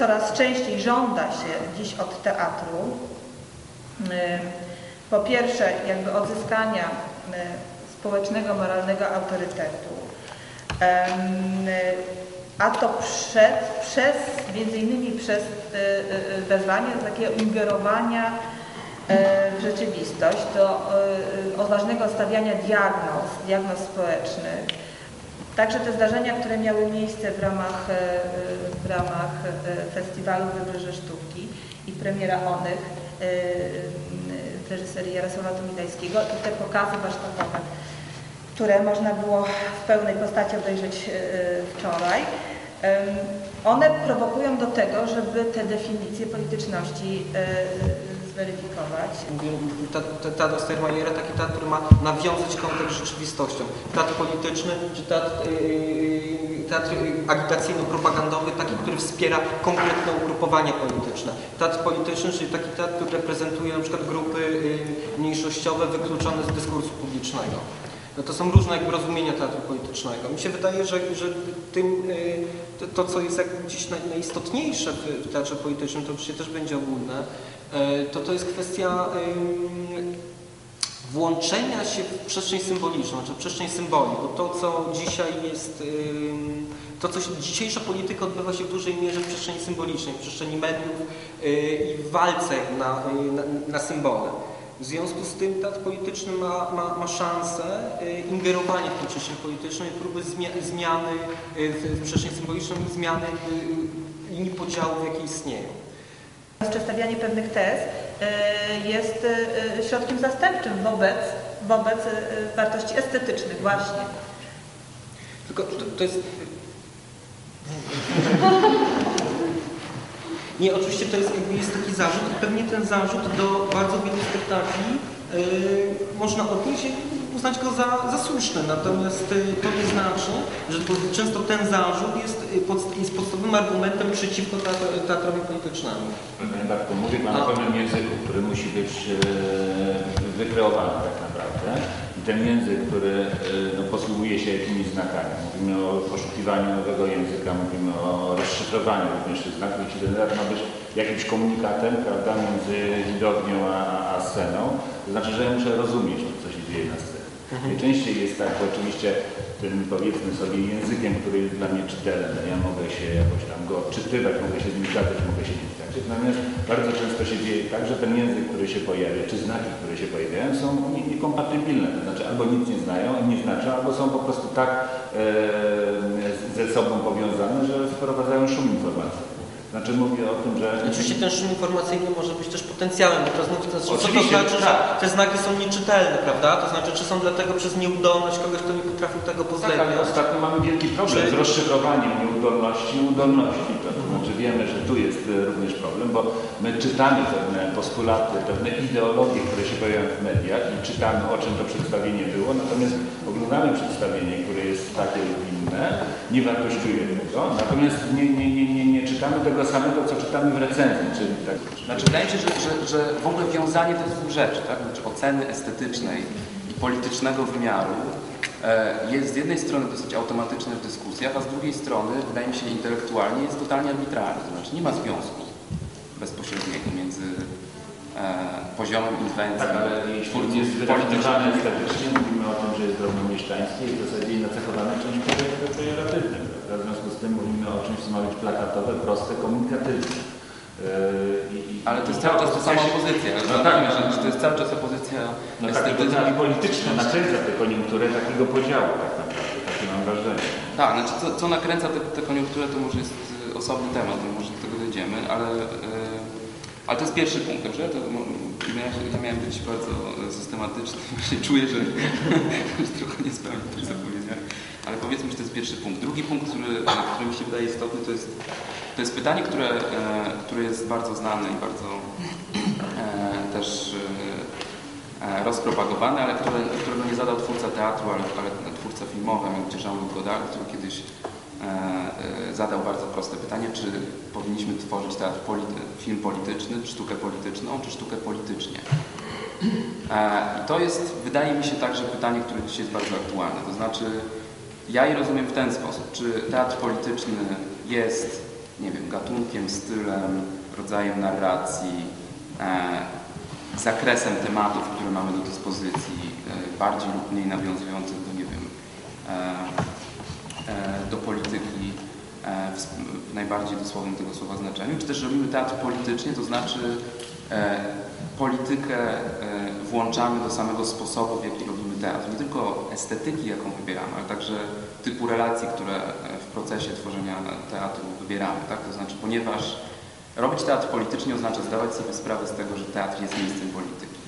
coraz częściej żąda się dziś od teatru po pierwsze jakby odzyskania społecznego, moralnego autorytetu, a to przed, przez, między innymi przez wezwanie do takiego ingerowania w rzeczywistość, do odważnego stawiania diagnoz, diagnoz społecznych. Także te zdarzenia, które miały miejsce w ramach, w ramach festiwalu Wybrzeże Sztuki i premiera onych w reżyserii Jarosława Tumidajskiego i te pokazy warsztatowe, które można było w pełnej postaci obejrzeć wczoraj, one prowokują do tego, żeby te definicje polityczności zweryfikować. Teatr Steinmeiera taki teatr, który ma nawiązać kontakt z rzeczywistością. Teatr polityczny, czy teatr, yy, teatr agitacyjno-propagandowy, taki, który wspiera konkretne ugrupowania polityczne. Teatr polityczny, czyli taki teatr, który reprezentuje przykład grupy yy, mniejszościowe wykluczone z dyskursu publicznego. No to są różne jakby rozumienia teatru politycznego. Mi się wydaje, że, że tym, to, to, co jest jak dziś najistotniejsze w teatrze politycznym, to oczywiście też będzie ogólne, to to jest kwestia włączenia się w przestrzeń symboliczną, czy w przestrzeń symboli, bo to, co dzisiaj jest, to, co dzisiejsza polityka odbywa się w dużej mierze w przestrzeni symbolicznej, w przestrzeni mediów i w walce na, na, na symbole. W związku z tym teatr polityczny ma, ma, ma szansę ingerowania w tę przestrzeń polityczną i próby zmiany w przestrzeń symboliczną i zmiany linii podziałów, jakie istnieją. Przedstawianie pewnych tez jest środkiem zastępczym wobec, wobec wartości estetycznych właśnie. Tylko to, to jest... Nie, oczywiście to jest, jakby jest taki zarzut i pewnie ten zarzut do bardzo wielu spektakli yy, można odnieść uznać go za, za słuszny, natomiast to nie znaczy, że często ten zarzut jest, pod, jest podstawowym argumentem przeciwko teatr, teatrowi politycznemu. Panie Bartku, mówi Pan o pewnym języku, który musi być e, wykreowany tak naprawdę. Ten język, który e, no, posługuje się jakimiś znakami. Mówimy o poszukiwaniu nowego języka, mówimy o rozszyfrowaniu również tych znaków. Jeśli ten teatr ma być jakimś komunikatem prawda, między widownią a, a sceną, to znaczy, że ja muszę rozumieć to, co się dzieje na scenie. Mhm. Najczęściej jest tak, oczywiście tym powiedzmy sobie językiem, który jest dla mnie czytelny, ja mogę się jakoś tam go odczytywać, mogę się z nim zgadzać, mogę się nie zgadzać. Natomiast bardzo często się dzieje tak, że ten język, który się pojawia, czy znaki, które się pojawiają, są niekompatybilne. To znaczy albo nic nie znają, nie znaczą, albo są po prostu tak e, ze sobą powiązane, że wprowadzają szum informacji. Znaczy mówię o tym, że... Oczywiście ten szum informacyjny może być też potencjałem, bo teraz mówię, to, co to znaczy, że te znaki są nieczytelne, prawda? To znaczy, czy są dlatego przez nieudolność kogoś, kto nie potrafił tego pozlepiać? Tak, ale ostatnio mamy wielki problem z rozszyfrowaniem nieudolności i udolności. To znaczy wiemy, że tu jest e, również problem, bo my czytamy pewne postulaty, pewne ideologie, które się pojawiają w mediach i czytamy, o czym to przedstawienie było, natomiast oglądamy przedstawienie, które jest takie lub inne, nie wartościujemy tego, natomiast nie, nie, nie, nie, nie czytamy tego samego, co czytamy w recenzji. Czyli tak. Znaczy, wydaje się, że, że, że w ogóle wiązanie tych dwóch rzeczy, tak? znaczy oceny estetycznej i politycznego wymiaru jest z jednej strony dosyć automatyczne w dyskusjach, a z drugiej strony, wydaje mi się, intelektualnie jest totalnie arbitralny. To znaczy nie ma związku bezpośredniego między e, poziomem inwencji. Tak, ale jeśli jest wyrażone estetycznie, mówimy o tym, że jest drobnomieszczańskie i w zasadzie nacechowane czymś pejoratywnym. W związku z tym mówimy o czymś, co ma być plakatowe, proste, komunikatywne. Yy, ale to jest cały czas ta sama opozycja. No tak, że, że to jest cały czas opozycja no estetyczna. i polityczna nakręca tę koniunkturę takiego podziału tak naprawdę, takie mam wrażenie. Tak, znaczy co, co nakręca tę koniunkturę to może jest osobny temat, może do tego dojdziemy, ale, yy, ale to jest pierwszy punkt, dobrze? To, ja, ja miałem być bardzo systematyczny, właśnie czuję, że, że trochę nie spełnię tych zapowiedziach. Ale powiedzmy, że to jest pierwszy punkt. Drugi punkt, który, który mi się wydaje istotny, to jest, to jest pytanie, które, e, które jest bardzo znane i bardzo e, też e, rozpropagowane, ale które, którego nie zadał twórca teatru, ale, ale twórca filmowy, mianowicie Jean-Luc Godard, który kiedyś zadał bardzo proste pytanie, czy powinniśmy tworzyć teatr polity film polityczny, sztukę polityczną, czy sztukę politycznie. I to jest, wydaje mi się, także pytanie, które dzisiaj jest bardzo aktualne. To znaczy, ja je rozumiem w ten sposób. Czy teatr polityczny jest nie wiem, gatunkiem, stylem, rodzajem narracji, e, zakresem tematów, które mamy do dyspozycji, e, bardziej lub mniej nawiązujących do, nie wiem, e, e, do polityki e, w, najbardziej dosłownym tego słowa znaczeniu, czy też robimy teatr politycznie, to znaczy e, politykę e, włączamy do samego sposobu, w jaki robimy teatr. Nie tylko estetyki, jaką wybieramy, ale także typu relacji, które e, w procesie tworzenia teatru wybieramy. Tak? To znaczy, ponieważ robić teatr politycznie oznacza zdawać sobie sprawę z tego, że teatr jest miejscem polityki.